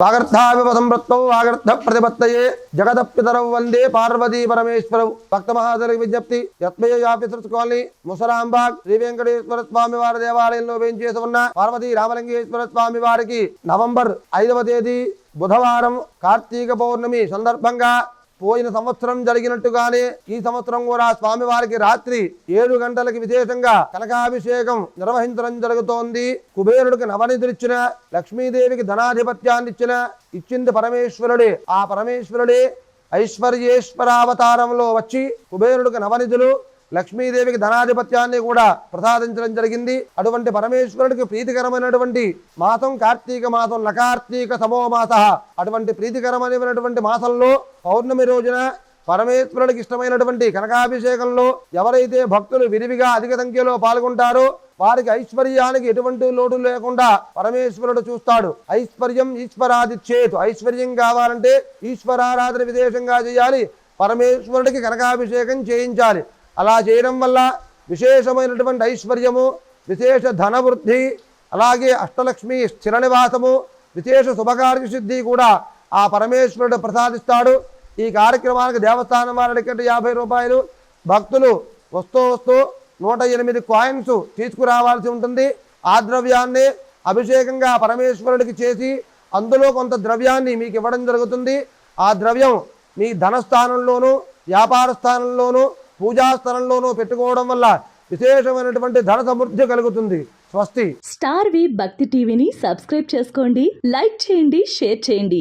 వాగర్థావిపదం వృత్తౌ వాగర్థ ప్రతిపత్తయే జగత పితరౌ వందే పార్వతీ పరమేశ్వరౌ భక్త మహాదరికి విజ్ఞప్తి యత్మయ యాపిసృత్ కాలనీ ముసరాంబాగ్ శ్రీ వెంకటేశ్వర స్వామి వారి దేవాలయంలో వేయించేసి ఉన్న పార్వతీ రామలింగేశ్వర స్వామి వారికి నవంబర్ ఐదవ తేదీ బుధవారం కార్తీక పౌర్ణమి సందర్భంగా పోయిన సంవత్సరం జరిగినట్టుగానే ఈ సంవత్సరం కూడా స్వామివారికి రాత్రి ఏడు గంటలకి విశేషంగా కనకాభిషేకం నిర్వహించడం జరుగుతోంది. కుబేరుడికి నవనిధులిచ్చిన లక్ష్మీదేవికి ధనాధిపత్యాన్ని ఇచ్చిన ఇచ్చింది పరమేశ్వరుడే. ఆ పరమేశ్వరుడే ఐశ్వర్యేశ్వరావతారంలో వచ్చి కుబేరుడికి నవనిధులు లక్ష్మీదేవికి ధనాధిపత్యాన్ని కూడా ప్రసాదించడం జరిగింది. అటువంటి పరమేశ్వరుడికి ప్రీతికరమైనటువంటి మాసం కార్తీక మాసం నకార్తీక సమో మాస. అటువంటి ప్రీతికరమైనటువంటి మాసంలో పౌర్ణమి రోజున పరమేశ్వరుడికి ఇష్టమైనటువంటి కనకాభిషేకంలో ఎవరైతే భక్తులు విరివిగా అధిక సంఖ్యలో పాల్గొంటారో వారికి ఐశ్వర్యానికి ఎటువంటి లోటు లేకుండా పరమేశ్వరుడు చూస్తాడు. ఐశ్వర్యం ఈశ్వరాదిచ్చేతు ఐశ్వర్యం కావాలంటే ఈశ్వరారాధన విదేశంగా చేయాలి. పరమేశ్వరుడికి కనకాభిషేకం చేయించాలి. అలా చేయడం వల్ల విశేషమైనటువంటి ఐశ్వర్యము విశేష ధనవృద్ధి అలాగే అష్టలక్ష్మి స్థిర నివాసము విశేష శుభకార్య సిద్ధి కూడా ఆ పరమేశ్వరుడు ప్రసాదిస్తాడు. ఈ కార్యక్రమానికి దేవస్థానం వారి టికెట్ యాభై రూపాయలు భక్తులు వస్తూ వస్తూ నూట ఎనిమిది కాయిన్స్ తీసుకురావాల్సి ఉంటుంది. ఆ ద్రవ్యాన్ని అభిషేకంగా పరమేశ్వరుడికి చేసి అందులో కొంత ద్రవ్యాన్ని మీకు ఇవ్వడం జరుగుతుంది. ఆ ద్రవ్యం మీ ధనస్థానంలోనూ వ్యాపార స్థానంలోనూ పూజా స్థలంలోనూ పెట్టుకోవడం వల్ల విశేషమైనటువంటి ధన సమృద్ధి కలుగుతుంది. స్వస్తి. స్టార్ వి భక్తి టీవీని సబ్స్క్రైబ్ చేసుకోండి లైక్ చేయండి షేర్ చేయండి.